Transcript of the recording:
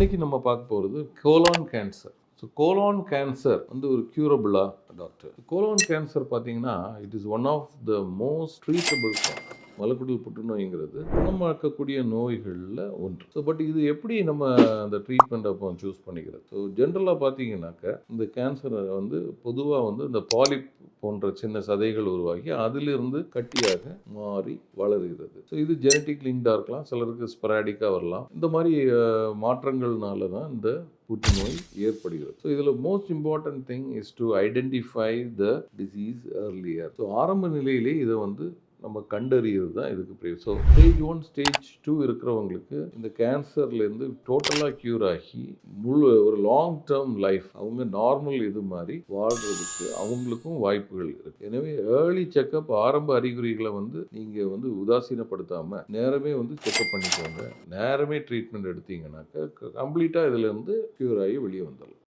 இன்றைக்கி நம்ம பார்க்க போகிறது colon cancer so colon cancer வந்து ஒரு க்யூரபிளா டாக்டர் கோலான் கேன்சர் பார்த்தீங்கன்னா it is one of the most treatable மலக்குடல் புற்றுநோய்ங்கிறது குணமாக்கக்கூடிய நோய்களில் ஒன்று. ஸோ பட் இது எப்படி நம்ம அந்த ட்ரீட்மெண்ட் அப்போ சூஸ் பண்ணிக்கிறது? ஸோ ஜென்ரலாக பார்த்தீங்கன்னாக்க இந்த கேன்சரை வந்து பொதுவாக வந்து இந்த பாலிப் போன்ற சின்ன சதைகள் உருவாகி அதிலிருந்து கட்டியாக மாறி வளருகிறது. ஸோ இது ஜெனட்டிக் லிங்க்டாக இருக்கலாம் சிலருக்கு ஸ்பெராடிக்காக வரலாம். இந்த மாதிரி மாற்றங்கள்னால தான் இந்த புற்றுநோய் ஏற்படுகிறது. ஸோ இதில் most important thing is to identify the disease earlier so ஆரம்ப நிலையிலே இதை வந்து நம்ம கண்டறியது தான் இதுக்கு பெரிய so stage one stage two இருக்கிறவங்களுக்கு இந்த கேன்சர்லேருந்து டோட்டலாக க்யூர் ஆகி முழு ஒரு லாங் டேர்ம் லைஃப் அவங்க நார்மல் இது மாதிரி வாழ்கிறதுக்கு அவங்களுக்கும் வாய்ப்புகள் இருக்குது எனவே ஏர்லி செக்கப் ஆரம்ப அறிகுறிகளை வந்து நீங்கள் வந்து உதாசீனப்படுத்தாமல் நேரமே வந்து செக்கப் பண்ணிக்கோங்க. நேரமே ட்ரீட்மெண்ட் எடுத்தீங்கன்னாக்கா கம்ப்ளீட்டாக இதுலேருந்து க்யூர் ஆகி வெளியே வந்துடலாம்.